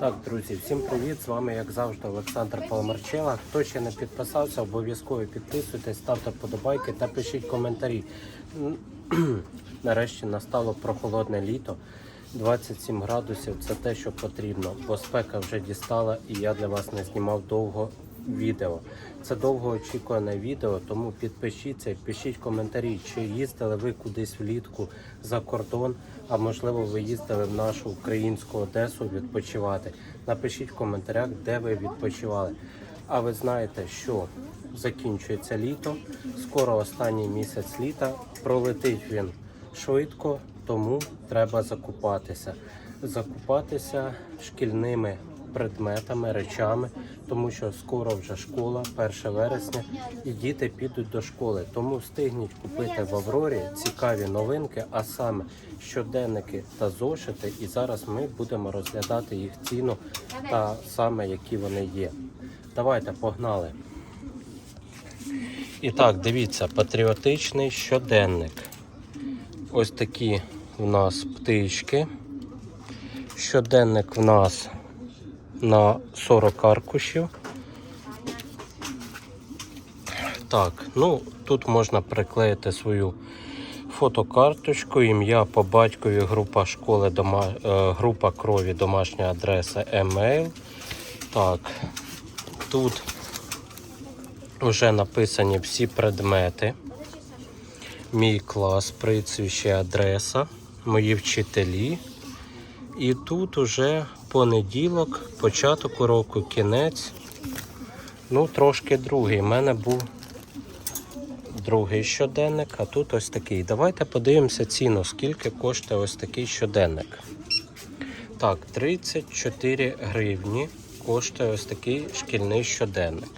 Так, друзі, всім привіт! З вами, як завжди, Олександр Паламарчева. Хто ще не підписався, обов'язково підписуйтесь, ставте вподобайки та пишіть коментарі. Нарешті настало прохолодне літо. 27 градусів це те, що потрібно, бо спека вже дістала і я для вас не знімав довго відео. Це довго очікуване відео, тому підпишіться, пишіть коментарі, чи їздили ви кудись влітку за кордон, а можливо ви їздили в нашу українську Одесу відпочивати. Напишіть в коментарях, де ви відпочивали. А ви знаєте, що закінчується літо, скоро останній місяць літа, пролетить він швидко, тому треба закупатися. Закупатися шкільними предметами, речами, тому що скоро вже школа, 1 вересня, і діти підуть до школи. Тому встигніть купити в Аврорі цікаві новинки, а саме щоденники та зошити. І зараз ми будемо розглядати їх ціну та саме які вони є. Давайте погнали. І так, дивіться, патріотичний щоденник. Ось такі в нас птички. Щоденник в нас на 40 аркушів. Так, ну тут можна приклеїти свою фотокарточку, ім'я по батькові, група школи, дома, е, група крові, домашня адреса, емейл. Так, тут вже написані всі предмети. Мій клас, прізвище, адреса, мої вчителі. І тут уже понеділок, початок уроку, кінець. Ну, трошки другий. У мене був другий щоденник, а тут ось такий. Давайте подивимося ціну, скільки коштує ось такий щоденник. Так, 34 гривні коштує ось такий шкільний щоденник.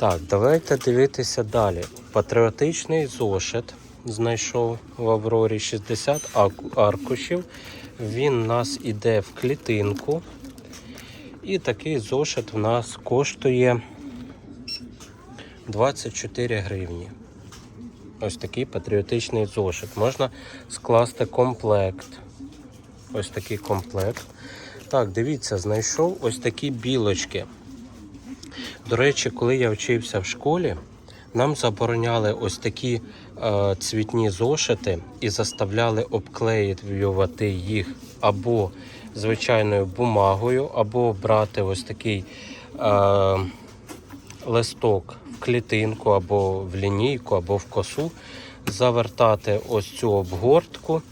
Так, давайте дивитися далі. Патріотичний зошит знайшов в Аврорі 60 аркушів. Він у нас іде в клітинку. І такий зошит в нас коштує 24 гривні. Ось такий патріотичний зошит. Можна скласти комплект. Ось такий комплект. Так, дивіться, знайшов ось такі білочки. До речі, коли я вчився в школі, нам забороняли ось такі е, цвітні зошити і заставляли обклеювати їх або звичайною бумагою, або брати ось такий е, листок в клітинку, або в лінійку, або в косу, завертати ось цю обгортку.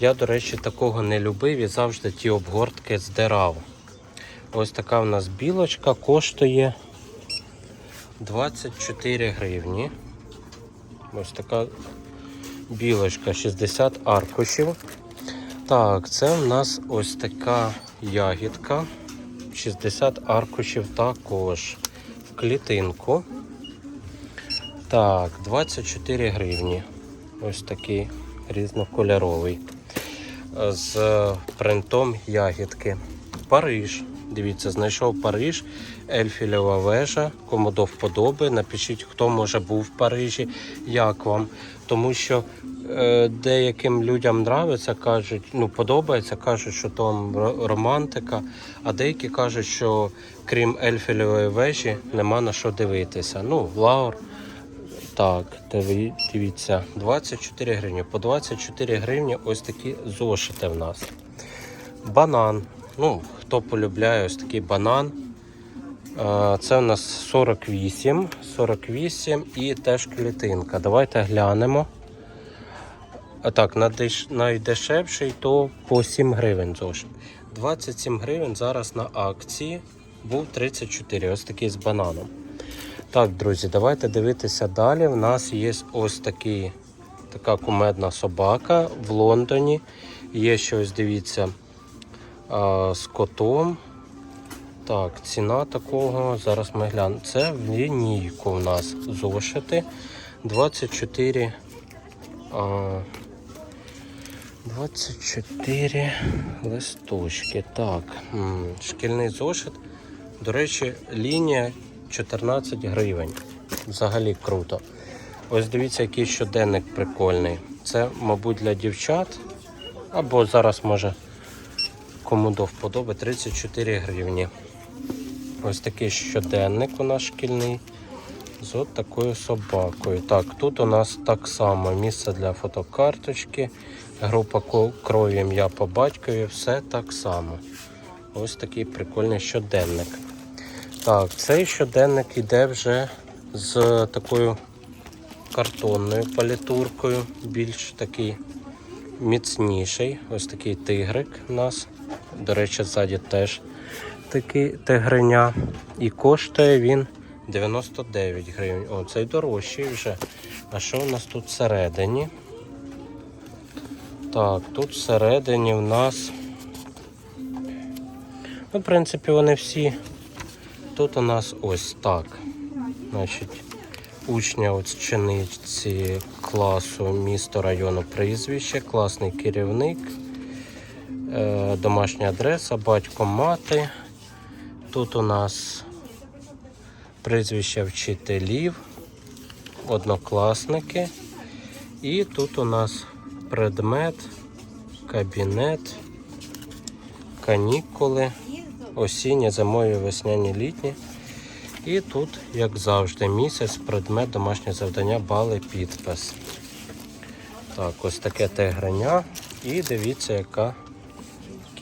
Я, до речі, такого не любив і завжди ті обгортки здирав. Ось така в нас білочка коштує 24 гривні. Ось така білочка, 60 аркушів. Так, це в нас ось така ягідка. 60 аркушів також в клітинку. Так, 24 гривні. Ось такий різнокольоровий. З принтом ягідки. Париж. Дивіться, знайшов Париж, Ельфілєва вежа. Кому до вподоби. Напишіть, хто може був в Парижі, як вам. Тому що е, деяким людям нравиться, кажуть, ну подобається, кажуть, що там романтика, а деякі кажуть, що крім Ельфілєвої вежі нема на що дивитися. Ну, Лаур. Так, дивіться, 24 гривні. По 24 гривні ось такі зошити в нас. Банан. Ну, хто полюбляє ось такий банан. Е, Це у нас 48, 48 і теж клітинка. Давайте глянемо. А так, найдешевший то по 7 гривень зошит. 27 гривень зараз на акції. Був 34, ось такий з бананом. Так, друзі, давайте дивитися далі. У нас є ось такий, така кумедна собака в Лондоні. Є ще ось, дивіться, з котом. Так, ціна такого, зараз ми глянемо. Це в лінійку у нас зошити. 24. А, 24 листочки. Так, шкільний зошит. До речі, лінія 14 гривень. Взагалі круто. Ось дивіться, який щоденник прикольний. Це, мабуть, для дівчат. Або зараз може кому до вподоби 34 гривні. Ось такий щоденник у нас шкільний з от такою собакою. Так, тут у нас так само місце для фотокарточки, група крові ім'я по батькові, все так само. Ось такий прикольний щоденник. Так, цей щоденник йде вже з такою картонною палітуркою, більш такий міцніший. Ось такий тигрик у нас. До речі, ззаді теж такий тигриня. І коштує він 99 гривень. О, цей дорожчий вже. А що у нас тут всередині? Так, тут всередині в нас. Ну, в принципі, вони всі. Тут у нас ось так. Значить, учня чиниці класу місто району прізвище, класний керівник, домашня адреса, батько мати. Тут у нас прізвище вчителів, однокласники. І тут у нас предмет, кабінет, канікули, осінні, зимові, весняні, літні. І тут, як завжди, місяць, предмет, домашнє завдання, бали, підпис. Так, ось таке тигреня. І дивіться, яка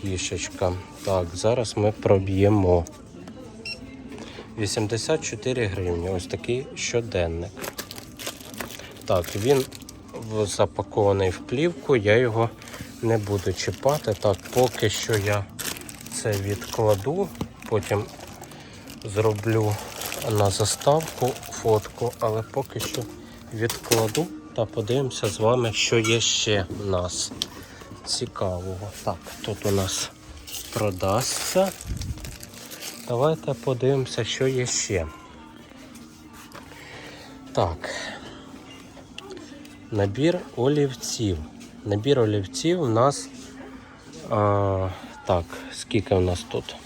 кішечка. Так, зараз ми проб'ємо. 84 гривні. Ось такий щоденник. Так, він запакований в плівку, я його не буду чіпати. Так, поки що я це відкладу, потім зроблю на заставку фотку, але поки що відкладу та подивимося з вами, що є ще в нас цікавого. Так, тут у нас продасться. Давайте подивимося, що є ще. Так. Набір олівців. Набір олівців у нас. А, так, скільки у нас тут?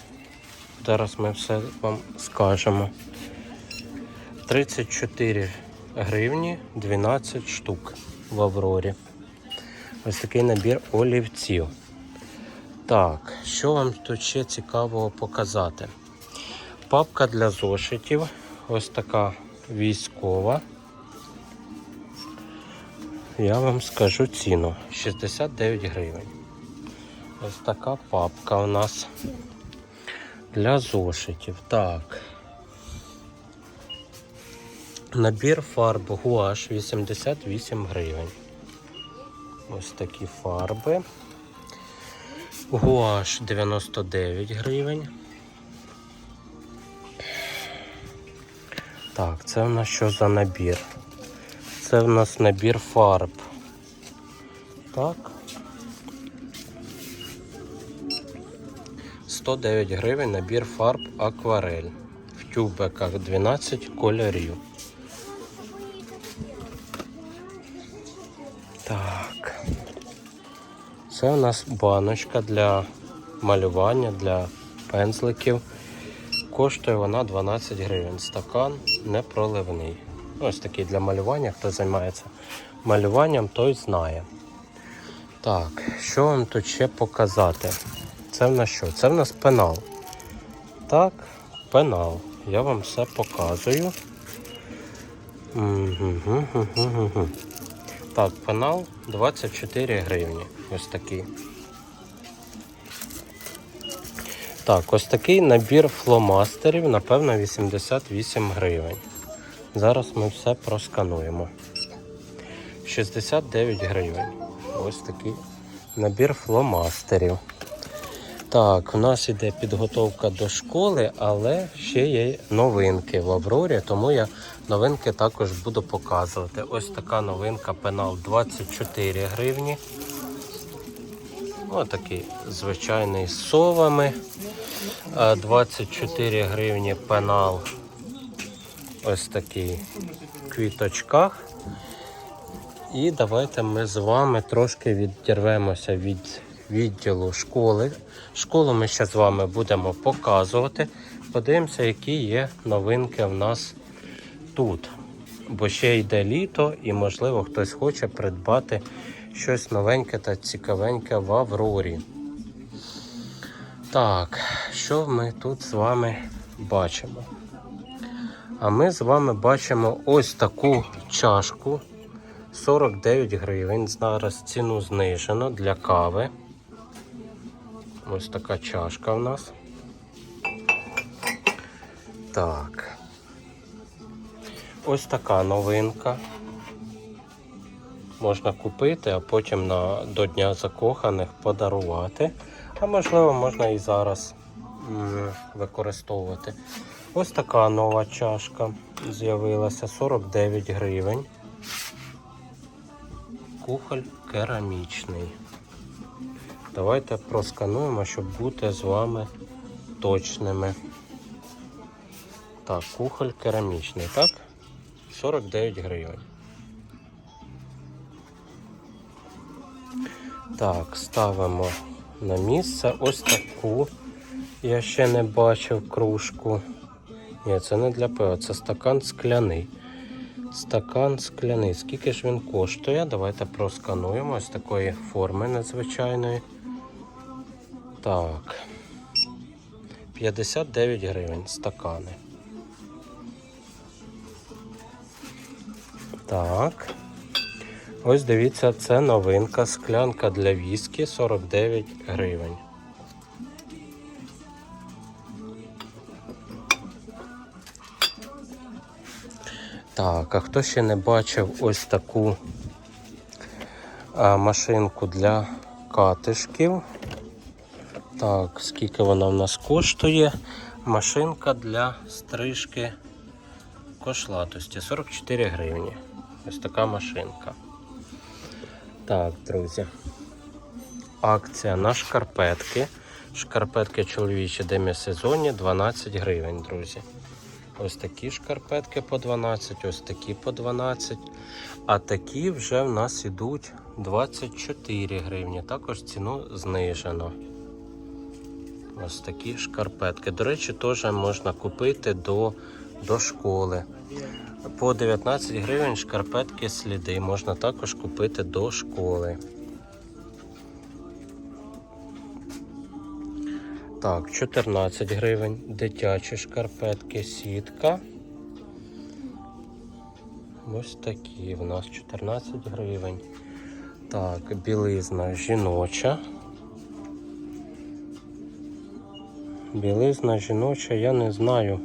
Зараз ми все вам скажемо. 34 гривні 12 штук в Аврорі. Ось такий набір олівців. Так, що вам тут ще цікавого показати? Папка для зошитів. Ось така військова. Я вам скажу ціну. 69 гривень. Ось така папка у нас для зошитів. Так. Набір фарб гуаш 88 гривень. Ось такі фарби. Гуаш 99 гривень. Так, це в нас що за набір? Це в нас набір фарб. Так. 109 гривень набір фарб акварель. В тюбиках 12 кольорів. Так. Це у нас баночка для малювання, для пензликів. Коштує вона 12 гривень. Стакан непроливний. Ось такий для малювання, хто займається малюванням, той знає. Так, що вам тут ще показати? Це в нас що? Це в нас пенал. Так, пенал. Я вам все показую. Так, пенал 24 гривні. Ось такий. Так, ось такий набір фломастерів, напевно, 88 гривень. Зараз ми все проскануємо. 69 гривень. Ось такий набір фломастерів. Так, у нас іде підготовка до школи, але ще є новинки в Аврорі, тому я новинки також буду показувати. Ось така новинка пенал 24 гривні. Отакий звичайний з совами. 24 гривні пенал. Ось такий в квіточках. І давайте ми з вами трошки відірвемося від відділу школи. Школу ми ще з вами будемо показувати. Подивимося, які є новинки в нас тут. бо ще йде літо і, можливо, хтось хоче придбати щось новеньке та цікавеньке в Аврорі. Так, що ми тут з вами бачимо? А ми з вами бачимо ось таку чашку 49 гривень. Зараз ціну знижено для кави. Ось така чашка в нас. Так. Ось така новинка. Можна купити, а потім на, до Дня закоханих подарувати. А можливо, можна і зараз використовувати. Ось така нова чашка з'явилася 49 гривень. Кухоль керамічний. Давайте проскануємо, щоб бути з вами точними. Так, кухоль керамічний, так? 49 гривень. Так, ставимо на місце ось таку. Я ще не бачив кружку. Ні, це не для пива, це стакан скляний. Стакан скляний. Скільки ж він коштує? Давайте проскануємо ось такої форми надзвичайної. Так. 59 гривень стакани. Так. Ось дивіться, це новинка. Склянка для віскі 49 гривень. Так, а хто ще не бачив ось таку а, машинку для катишків? Так, скільки вона в нас коштує? Машинка для стрижки кошлатості 44 гривні. Ось така машинка. Так, друзі. Акція на шкарпетки. Шкарпетки чоловічі демісезонні 12 гривень, друзі. Ось такі шкарпетки по 12, ось такі по 12. А такі вже в нас ідуть 24 гривні. Також ціну знижено. Ось такі шкарпетки. До речі, теж можна купити до, до школи. По 19 гривень шкарпетки сліди можна також купити до школи. Так, 14 гривень. Дитячі шкарпетки, сітка. Ось такі в нас 14 гривень. Так, білизна жіноча. Білизна жіноча, я не знаю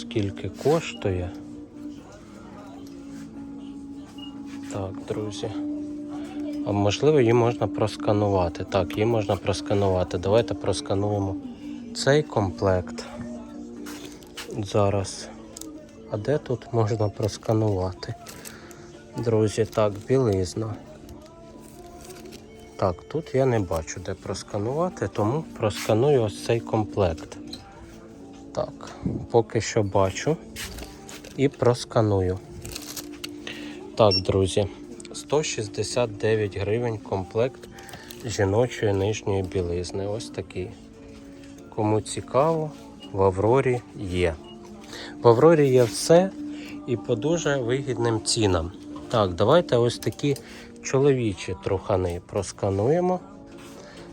скільки коштує. Так, друзі. А можливо, її можна просканувати. Так, її можна просканувати. Давайте проскануємо цей комплект. Зараз. А де тут можна просканувати? Друзі, так, білизна. Так, тут я не бачу, де просканувати, тому просканую ось цей комплект. Так, поки що бачу і просканую. Так, друзі, 169 гривень комплект жіночої нижньої білизни. Ось такий. Кому цікаво, в Аврорі є. В Аврорі є все і по дуже вигідним цінам. Так, давайте ось такі чоловічі трухани проскануємо.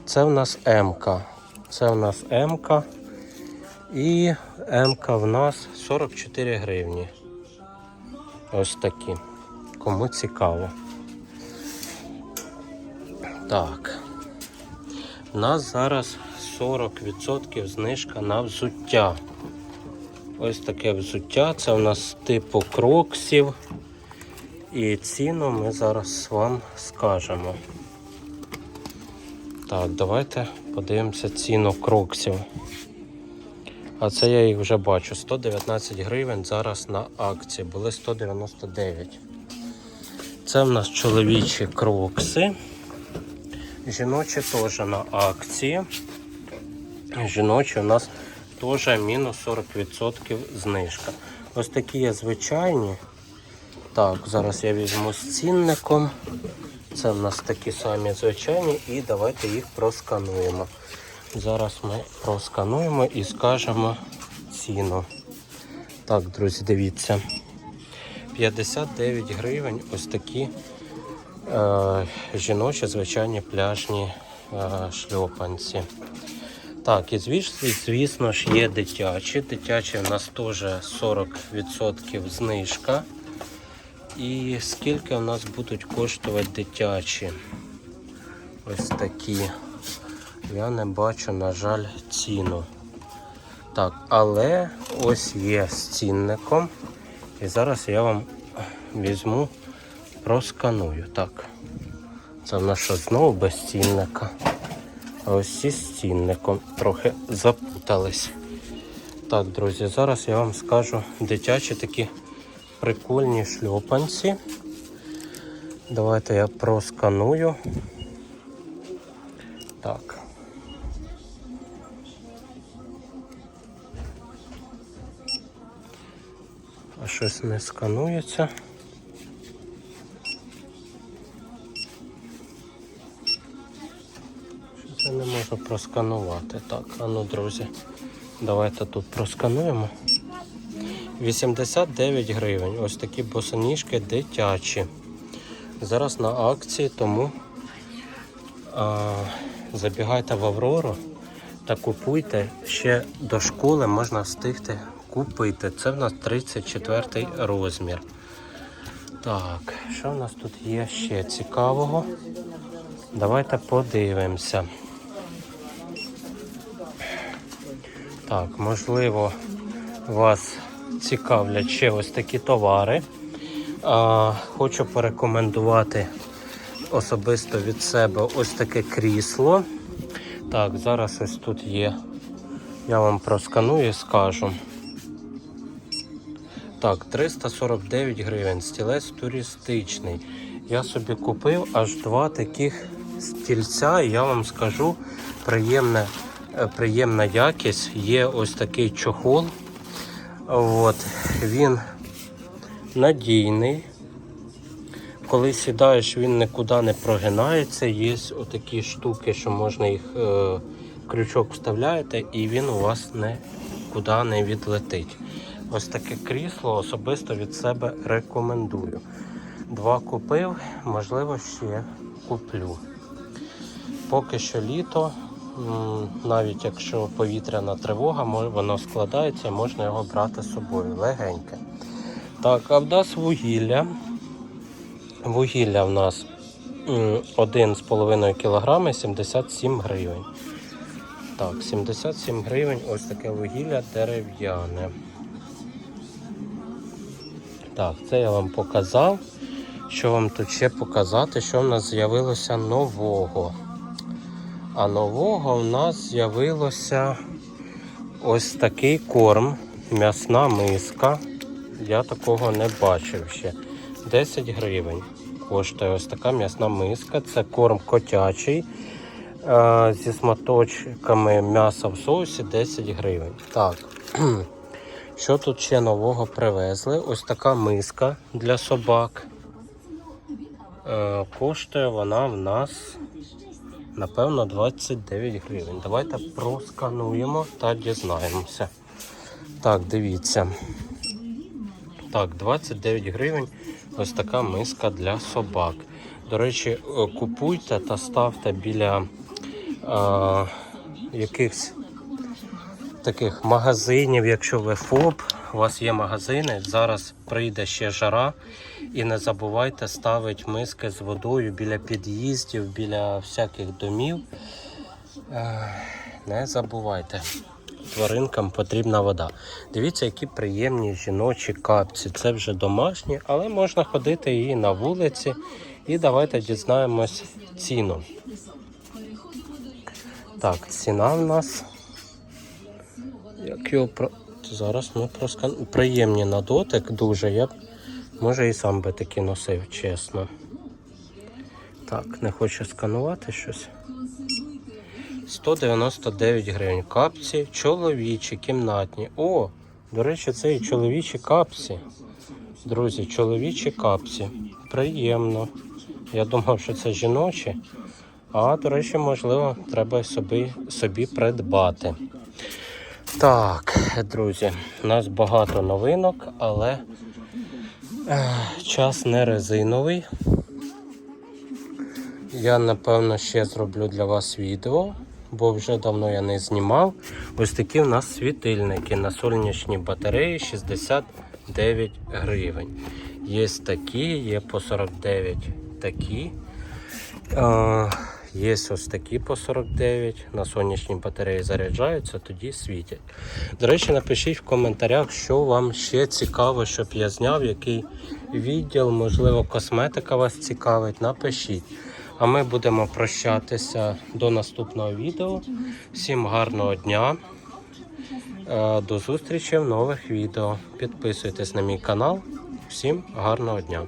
Це в нас МК. Це в нас МК. І МК в нас 44 гривні. Ось такі. Кому цікаво. Так. У нас зараз 40% знижка на взуття. Ось таке взуття. Це у нас типу кроксів. І ціну ми зараз вам скажемо. Так, давайте подивимося ціну кроксів. А це я їх вже бачу. 119 гривень зараз на акції. Були 199. Це в нас чоловічі крокси. Жіночі теж на акції. Жіночі у нас теж мінус 40% знижка. Ось такі є звичайні. Так, зараз я візьму з цінником. Це в нас такі самі звичайні, і давайте їх проскануємо. Зараз ми проскануємо і скажемо ціну. Так, друзі, дивіться. 59 гривень ось такі е, жіночі звичайні пляжні е, шльопанці. Так, і звісно, звісно ж є дитячі. Дитячі в нас теж 40% знижка. І скільки в нас будуть коштувати дитячі? Ось такі. Я не бачу, на жаль, ціну. Так, але ось є з цінником. І зараз я вам візьму, просканую. Так. Це в нас що знову без цінника. А ось ці з цінником трохи запутались. Так, друзі, зараз я вам скажу дитячі такі прикольні шльопанці. Давайте я просканую. Так. Щось не сканується. Щось я не можу просканувати. Так, а ну, друзі, давайте тут проскануємо. 89 гривень. Ось такі босоніжки дитячі. Зараз на акції, тому а, забігайте в Аврору та купуйте. Ще до школи можна встигти купити. Це в нас 34 розмір. Так, що в нас тут є ще цікавого? Давайте подивимося. Так, можливо, вас цікавлять ще ось такі товари. А, хочу порекомендувати особисто від себе ось таке крісло. Так, зараз ось тут є. Я вам просканую і скажу. Так, 349 гривень. Стілець туристичний. Я собі купив аж два таких стільця, і я вам скажу, приємна, е, приємна якість. Є ось такий чохол. От, він надійний. Коли сідаєш, він нікуди не прогинається. Є отакі штуки, що можна їх е, крючок вставляєте, і він у вас нікуди не відлетить. Ось таке крісло особисто від себе рекомендую. Два купив, можливо, ще куплю. Поки що літо, навіть якщо повітряна тривога, воно складається, можна його брати з собою легеньке. Так, а в нас вугілля. Вугілля в нас 1,5 кг 77 гривень. Так, 77 гривень ось таке вугілля дерев'яне. Так, це я вам показав. Що вам тут ще показати, що в нас з'явилося нового. А нового в нас з'явилося ось такий корм, м'ясна миска. Я такого не бачив ще. 10 гривень коштує ось така м'ясна миска. Це корм котячий е, зі сматочками м'яса в соусі 10 гривень. Так. Що тут ще нового привезли? Ось така миска для собак. Е, коштує вона в нас, напевно, 29 гривень. Давайте проскануємо та дізнаємося. Так, дивіться. Так, 29 гривень. Ось така миска для собак. До речі, е, купуйте та ставте біля е, якихось таких магазинів, якщо ви ФОП, у вас є магазини, зараз прийде ще жара. І не забувайте ставити миски з водою біля під'їздів, біля всяких домів. Е, Не забувайте. Тваринкам потрібна вода. Дивіться, які приємні жіночі капці. Це вже домашні, але можна ходити і на вулиці. І давайте дізнаємось ціну. Так, ціна в нас. Як його про... Зараз ми проскан... Приємні на дотик дуже. Я б може і сам би таки носив, чесно. Так, не хочу сканувати щось. 199 гривень. Капці чоловічі, кімнатні. О, до речі, це і чоловічі капці. Друзі, чоловічі капці. Приємно. Я думав, що це жіночі. А, до речі, можливо, треба собі, собі придбати. Так, друзі, у нас багато новинок, але Час не резиновий. Я напевно ще зроблю для вас відео, бо вже давно я не знімав. Ось такі в нас світильники на сонячній батареї 69 гривень. Є такі, є по 49 такі. Є ось такі по 49. На сонячній батареї заряджаються, тоді світять. До речі, напишіть в коментарях, що вам ще цікаво, щоб я зняв, який відділ, можливо, косметика вас цікавить. Напишіть. А ми будемо прощатися до наступного відео. Всім гарного дня. Е, До зустрічі в нових відео. Підписуйтесь на мій канал. Всім гарного дня.